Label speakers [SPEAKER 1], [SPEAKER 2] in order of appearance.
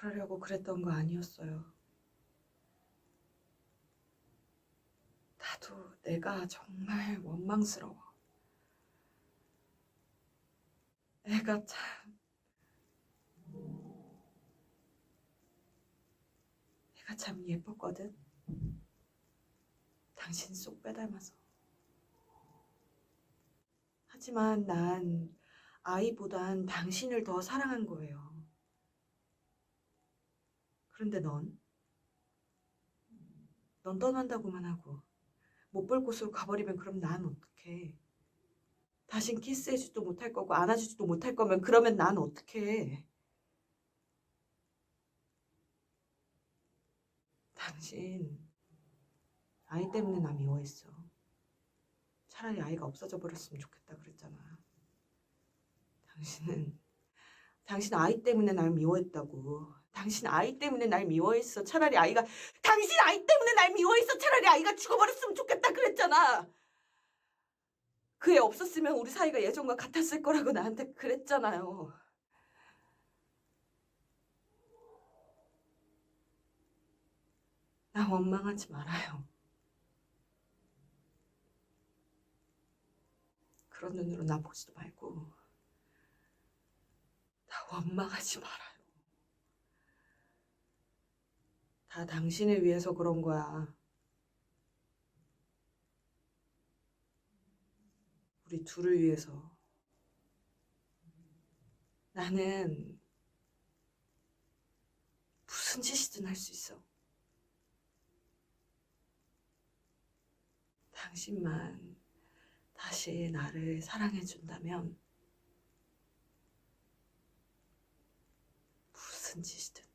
[SPEAKER 1] 그러려고 그랬던 거 아니었어요. 나도 내가 정말 원망스러워. 애가 참. 애가 참 예뻤거든. 당신 쏙 빼닮아서. 하지만 난 아이보단 당신을 더 사랑한 거예요. 그런데 넌? 넌 떠난다고만 하고 못 볼 곳으로 가버리면 그럼 난 어떡해? 다신 키스해주지도 못할 거고 안아주지도 못할 거면 그러면 난 어떡해? 당신 아이 때문에 나 미워했어. 차라리 아이가 없어져 버렸으면 좋겠다 그랬잖아. 당신은 당신 아이 때문에 날 미워했다고. 당신 아이 때문에 날 미워했어. 차라리 아이가 당신 아이 때문에 날 미워했어. 차라리 아이가 죽어버렸으면 좋겠다 그랬잖아. 그 애 없었으면 우리 사이가 예전과 같았을 거라고 나한테 그랬잖아요. 나 원망하지 말아요. 그런 눈으로 나 보지도 말고 나 원망하지 말아요. 다 당신을 위해서 그런 거야. 우리 둘을 위해서. 나는 무슨 짓이든 할 수 있어. 당신만 다시 나를 사랑해 준다면 무슨 짓이든